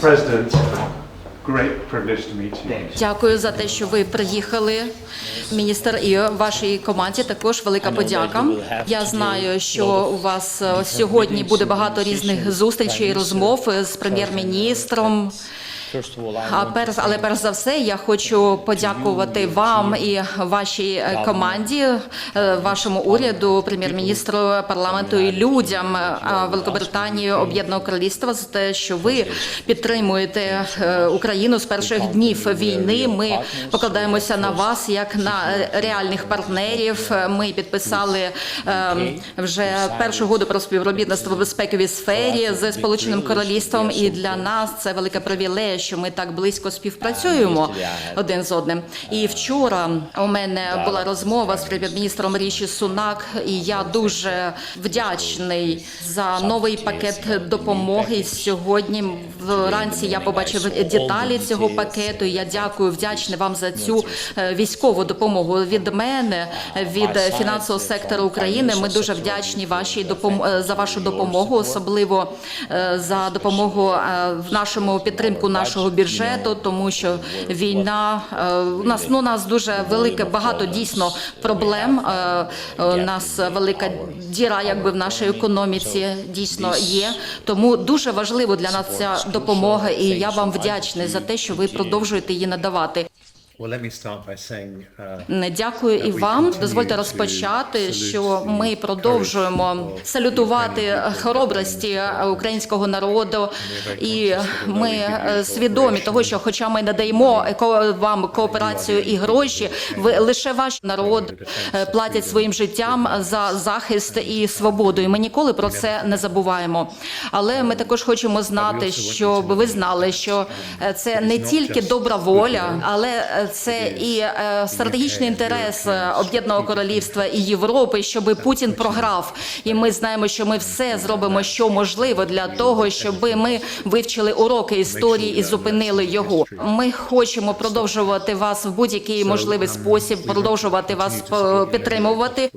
President, great privilege to meet you. Дякую за те, що ви приїхали, міністр, і вашій команді також велика подяка. Я знаю, що у вас сьогодні буде багато різних зустрічей, і розмов з прем'єр-міністром. А перш, але перш за все, я хочу подякувати вам і вашій е, команді, е, вашому уряду, прем'єр-міністру, парламенту і людям е, Великобританії, Об'єднаного Королівства за те, що ви підтримуєте Україну з перших днів війни. Ми покладаємося на вас як на реальних партнерів. Ми підписали вже першу угоду про співробітництво в безпековій сфері з Сполученим Королівством, і для нас це велика привілея, що ми так близько співпрацюємо один з одним. І вчора у мене була розмова з прем'єр-міністром Ріші Сунак, і я дуже вдячний за новий пакет допомоги. Сьогодні вранці я побачив деталі цього пакету. Я дякую, вдячний вам за цю е, військову допомогу від мене, від фінансового сектору України. Ми дуже вдячні вашій е, за вашу допомогу, особливо е, за допомогу в нашому підтримку нашого бюджету, тому що війна у нас ну у нас дуже велике багато дійсно проблем. У нас велика діра, якби в нашій економіці дійсно є. Тому дуже важливо для нас ця допомога, і я вам вдячний за те, що ви продовжуєте її надавати. Uh, Не Дякую і вам. Дозвольте розпочати, що ми продовжуємо салютувати хоробрості українського народу, і ми е, свідомі того, що, хоча ми надаємо ко- вам кооперацію і гроші, ви лише ваш народ е, платять своїм життям за захист і свободу. І ми ніколи про це не забуваємо. Але ми також хочемо знати, щоб ви знали, що е, це не тільки добра воля, але це і е, стратегічний інтерес е, об'єднаного королівства і Європи, щоб Путін програв. І ми знаємо, що ми все зробимо, що можливо для того, щоб ми вивчили уроки історії і зупинили його. Ми хочемо продовжувати вас в будь-який можливий спосіб, продовжувати вас е, підтримувати.